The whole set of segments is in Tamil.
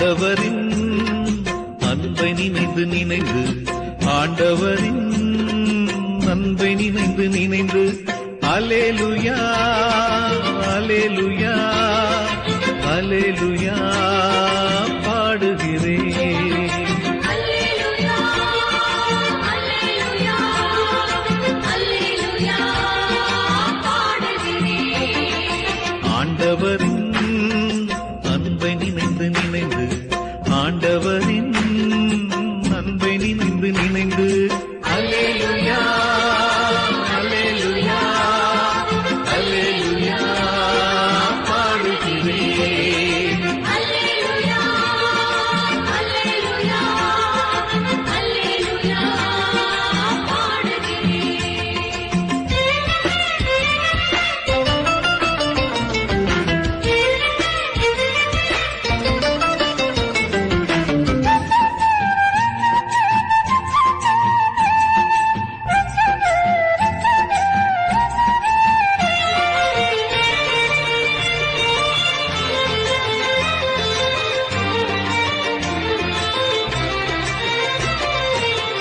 ஆண்டவரின் அன்பை நினைந்து நினைந்து ஆண்டவரின் அன்பை நினைந்து நினைந்து அலேலுயா அலேலுயா அலேலுயா பாடுகிறேன் ஆண்டவர்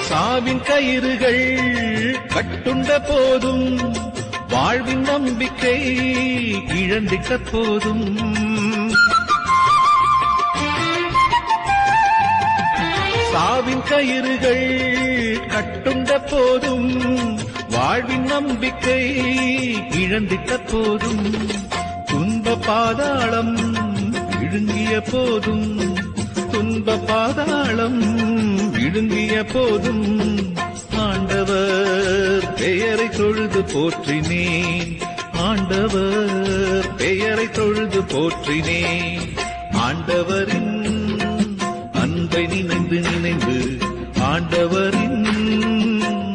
சாவின் கயிறுகள் கட்டுண்ட போதும் வாழ்வின் நம்பிக்கை இழந்திட்ட போதும். சாவின் கயிறுகள் கட்டுண்ட போதும் வாழ்வின் நம்பிக்கை இழந்திட்ட போதும். துன்ப பாதாளம் விழுங்கிய போதும். துன்ப பாதாளம் விழுங்கிய போதும் ஆண்டவர் பெயரை தொழுது போற்றினேன். ஆண்டவர் பெயரை தொழுது போற்றினேன். ஆண்டவரின் அன்பை நினைந்து நினைந்து ஆண்டவரின்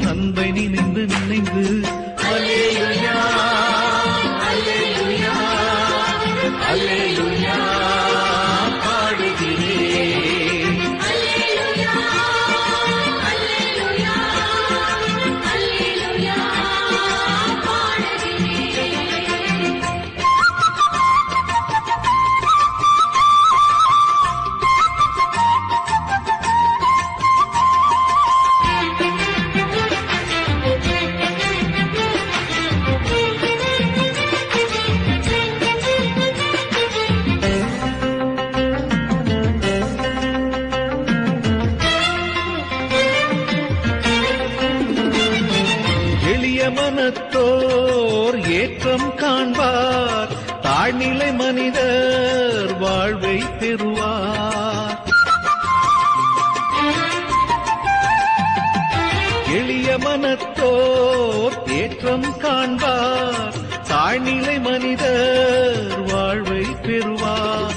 அன்பை நினைந்து நினைந்து. அல்லேலூயா அல்லேலூயா அல்லேலூயா ஏற்றம் காண்பார். தாழ்நிலை மனிதர் வாழ்வை பெறுவார். எளிய மனத்தோர் ஏற்றம் காண்பார். தாழ்நிலை மனிதர் வாழ்வை பெறுவார்.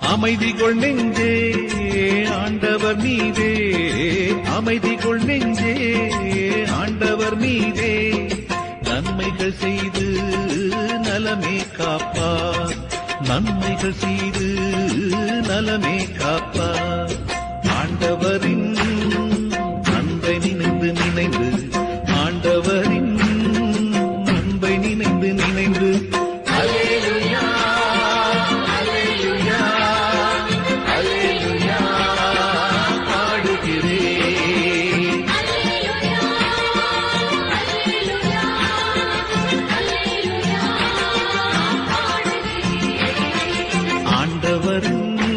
அமைதி கொள் நெஞ்சே ஆண்டவர் நீதே அமைதி கொள் நெஞ்சே. நன்மைகள் செய்து நலமே காப்பார். நன்மைகள் செய்து நலமே காப்பார். ஆண்டவரின் ஆண்டவரின்